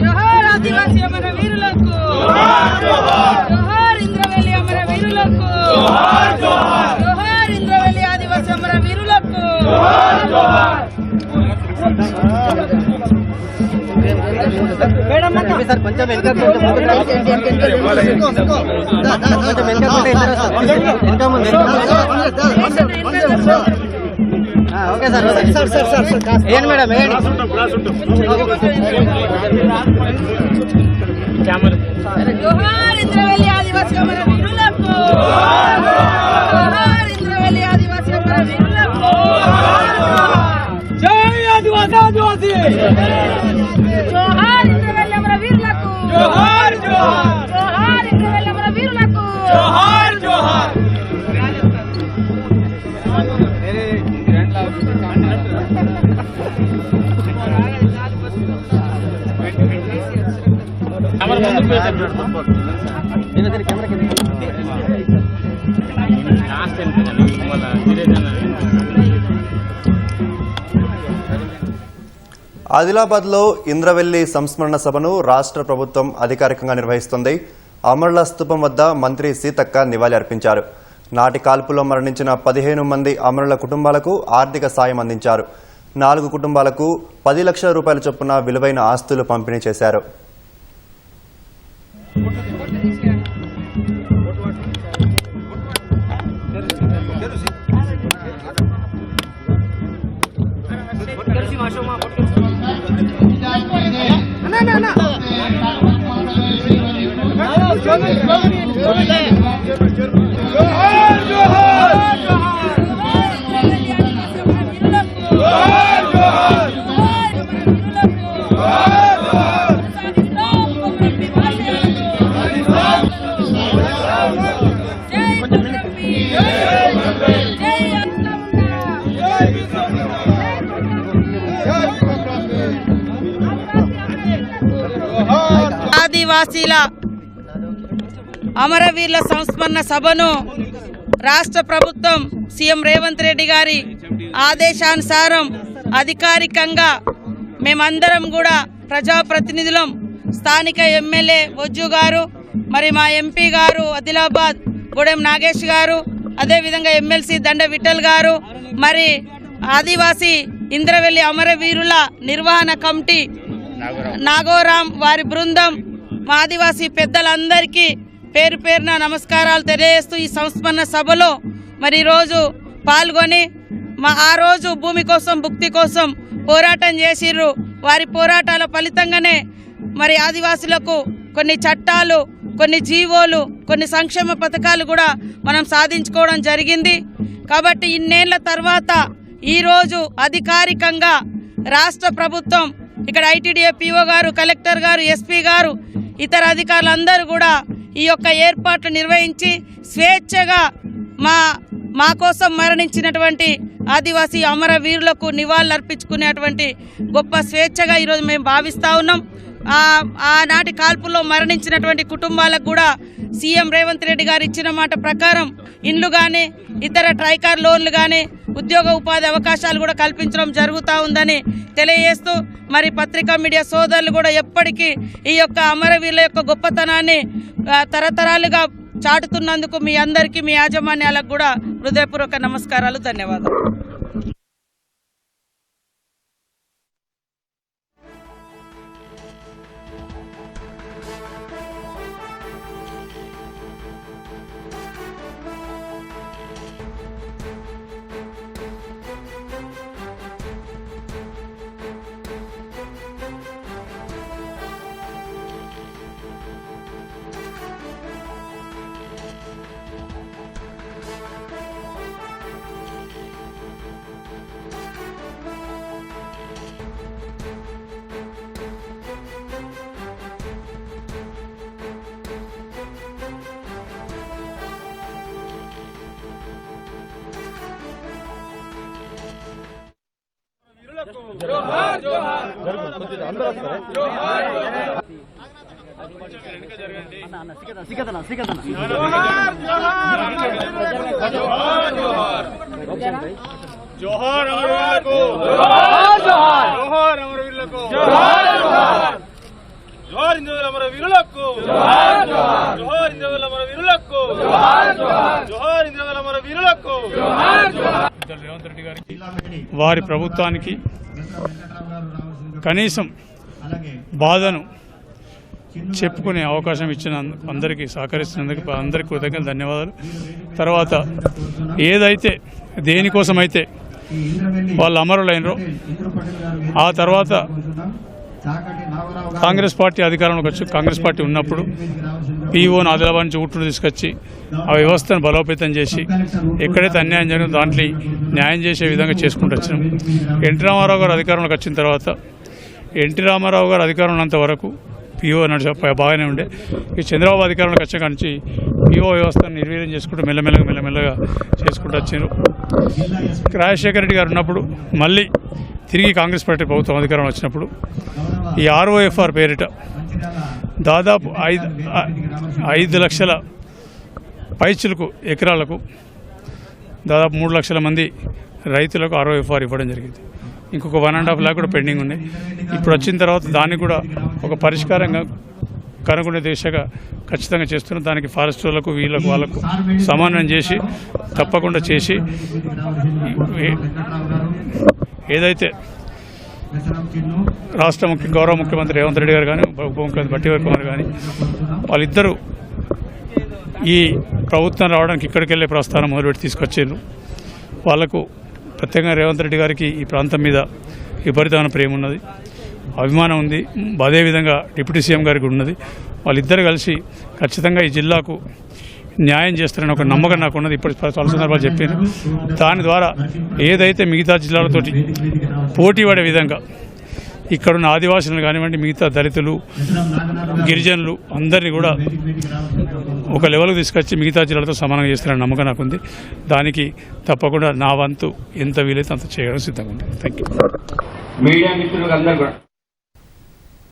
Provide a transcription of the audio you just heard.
జోహార్ ఆదివాసీ అమర వీరులకు. జోహార్ ఇంద్రవెల్లి అమర వీరులకు. జోహార్ ఇంద్రవెల్లి ఆదివాసీ అమర వీరులకు. సార్ కొంచెం వెనక కొంచెం వెనక కొంటే ఇద్దరు వస్తారు. వెనక ముందు ఆ, ఓకే సార్ ఓకే. ఏంటి మేడం ఏంటి? జోహార్ ఇంద్రవెల్లి ఆదివాసీ అమర వీరులకు జోహార్ ఇంద్రవెల్లి ఆదివాసీ అమర వీరులకు జై ఆదిలాబాద్లో ఇంద్రవెల్లి సంస్మరణ సభను రాష్ట్ర ప్రభుత్వం అధికారికంగా నిర్వహిస్తుంది. అమరుల స్థూపం వద్ద మంత్రి సీతక్క నివాళి అర్పించారు. నాటి కాల్పులో మరణించిన పదిహేను మంది అమరుల కుటుంబాలకు ఆర్థిక సాయం అందించారు. నాలుగు కుటుంబాలకు పది లక్షల రూపాయల చొప్పున విలువైన ఆస్తులు పంపిణీ చేశారు. జోహర్ జోహర్ ఆదివాసీల అమరవీరుల సంస్మరణ సభను రాష్ట్ర ప్రభుత్వం సీఎం రేవంత్ రెడ్డి గారి ఆదేశానుసారం అధికారికంగా మేమందరం కూడా ప్రజాప్రతినిధులం స్థానిక ఎమ్మెల్యే వజ్జు గారు మరి మా ఎంపీ గారు ఆదిలాబాద్ గూడెం నాగేష్ గారు అదేవిధంగా ఎమ్మెల్సీ దండ విఠల్ గారు మరి ఆదివాసీ ఇంద్రవెల్లి అమరవీరుల నిర్వహణ కమిటీ నాగోరాం వారి బృందం మా ఆదివాసీ పెద్దలందరికీ పేరు పేరున నమస్కారాలు తెలియజేస్తూ ఈ సంస్మరణ సభలో మరి ఈరోజు పాల్గొని మా ఆ రోజు భూమి కోసం భుక్తి కోసం పోరాటం చేసిర్రు. వారి పోరాటాల ఫలితంగానే మరి ఆదివాసులకు కొన్ని చట్టాలు కొన్ని జీవోలు కొన్ని సంక్షేమ పథకాలు కూడా మనం సాధించుకోవడం జరిగింది. కాబట్టి ఇన్నేళ్ళ తర్వాత ఈరోజు అధికారికంగా రాష్ట్ర ప్రభుత్వం ఇక్కడ ఐటీడీఏ పిఓ గారు కలెక్టర్ గారు ఎస్పీ గారు ఇతర అధికారులందరూ కూడా ఈ యొక్క ఏర్పాట్లు నిర్వహించి స్వేచ్ఛగా మా మా కోసం మరణించినటువంటి ఆదివాసీ అమరవీరులకు వీరులకు నివాళులర్పించుకునేటువంటి గొప్ప స్వేచ్ఛగా ఈరోజు మేము భావిస్తూ ఉన్నాం. ఆ ఆనాటి కాల్పుల్లో మరణించినటువంటి కుటుంబాలకు కూడా సీఎం రేవంత్ రెడ్డి గారు ఇచ్చిన మాట ప్రకారం ఇండ్లు కానీ ఇతర ట్రైకార్ లోన్లు కానీ ఉద్యోగ ఉపాధి అవకాశాలు కూడా కల్పించడం జరుగుతూ ఉందని తెలియజేస్తూ మరి పత్రికా మీడియా సోదరులు కూడా ఎప్పటికీ ఈ యొక్క అమరవీరుల యొక్క గొప్పతనాన్ని తరతరాలుగా చాటుతున్నందుకు మీ అందరికీ మీ యాజమాన్యాలకు కూడా హృదయపూర్వక నమస్కారాలు ధన్యవాదాలు. వారి ప్రభుత్వానికి కనీసం బాధను చెప్పుకునే అవకాశం ఇచ్చిన అందరికీ సహకరిస్తున్నందుకు అందరికీ కృతజ్ఞతలు ధన్యవాదాలు. తర్వాత ఏదైతే దేనికోసమైతే వాళ్ళు అమరులైనరో ఆ తర్వాత కాంగ్రెస్ పార్టీ అధికారంలోకి వచ్చి కాంగ్రెస్ పార్టీ ఉన్నప్పుడు పీఓను ఆదిలాబాద్ నుంచి ఊట్లు తీసుకొచ్చి ఆ వ్యవస్థను బలోపేతం చేసి ఎక్కడైతే అన్యాయం జరిగిందో దాంట్లో న్యాయం చేసే విధంగా చేసుకుంటూ వచ్చినాం. ఎన్టీ రామారావు గారు అధికారంలోకి వచ్చిన తర్వాత ఎన్టీ రామారావు గారు అధికారం ఉన్నంత వరకు పీఓ నడిచే బాగానే ఉండే. ఈ చంద్రబాబు అధికారంలోకి వచ్చే నుంచి పీఓ వ్యవస్థను నిర్వీర్యం చేసుకుంటూ మెల్లమెల్లగా మెల్లమెల్లగా చేసుకుంటూ వచ్చారు రాజశేఖర రెడ్డి గారు ఉన్నప్పుడు మళ్ళీ తిరిగి కాంగ్రెస్ పార్టీ ప్రభుత్వం అధికారం వచ్చినప్పుడు ఈ ఆర్ఓఎఫ్ఆర్ పేరిట దాదాపు ఐదు ఐదు లక్షల పైచులకు ఎకరాలకు దాదాపు మూడు లక్షల మంది రైతులకు ఆర్ఓఎఫ్ఆర్ ఇవ్వడం జరిగింది. ఇంకొక వన్ అండ్ హాఫ్ ల్యాక్ కూడా పెండింగ్ ఉన్నాయి ఇప్పుడు వచ్చిన తర్వాత దాన్ని కూడా ఒక పరిష్కారంగా కనుగొనే దిశగా ఖచ్చితంగా చేస్తున్నాం. దానికి ఫారెస్ట్ వాళ్ళకు వీళ్ళకు వాళ్ళకు సమన్వయం చేసి తప్పకుండా చేసి ఏదైతే రాష్ట్ర ముఖ్య గౌరవ ముఖ్యమంత్రి రేవంత్ రెడ్డి గారు కానీ ఉప ముఖ్యమంత్రి బట్టి కుమార్ కానీ వాళ్ళిద్దరూ ఈ ప్రభుత్వం రావడానికి ఇక్కడికి వెళ్ళే ప్రస్థానం మొదలుపెట్టి తీసుకొచ్చారు వాళ్ళకు ప్రత్యేకంగా రేవంత్ రెడ్డి గారికి ఈ ప్రాంతం మీద విపరీతమైన ప్రేమ ఉన్నది. అభిమానం ఉంది. అదేవిధంగా డిప్యూటీ సీఎం గారికి ఉన్నది. వాళ్ళిద్దరు కలిసి ఖచ్చితంగా ఈ జిల్లాకు న్యాయం చేస్తారని ఒక నమ్మకం నాకు ఉన్నది. ఇప్పుడు చాలా సందర్భాలు చెప్పాను దాని ద్వారా ఏదైతే మిగతా జిల్లాలతోటి పోటీ పడే విధంగా ఇక్కడున్న ఆదివాసులను కానివ్వండి మిగతా దళితులు గిరిజనులు అందరినీ కూడా ఒక లెవెల్కి తీసుకొచ్చి మిగతా జిల్లాలతో సమానంగా చేస్తారని నమ్మకం నాకుంది. దానికి తప్పకుండా నా వంతు ఎంత వీలైతే అంత చేయడం సిద్ధంగా ఉంది. Thank you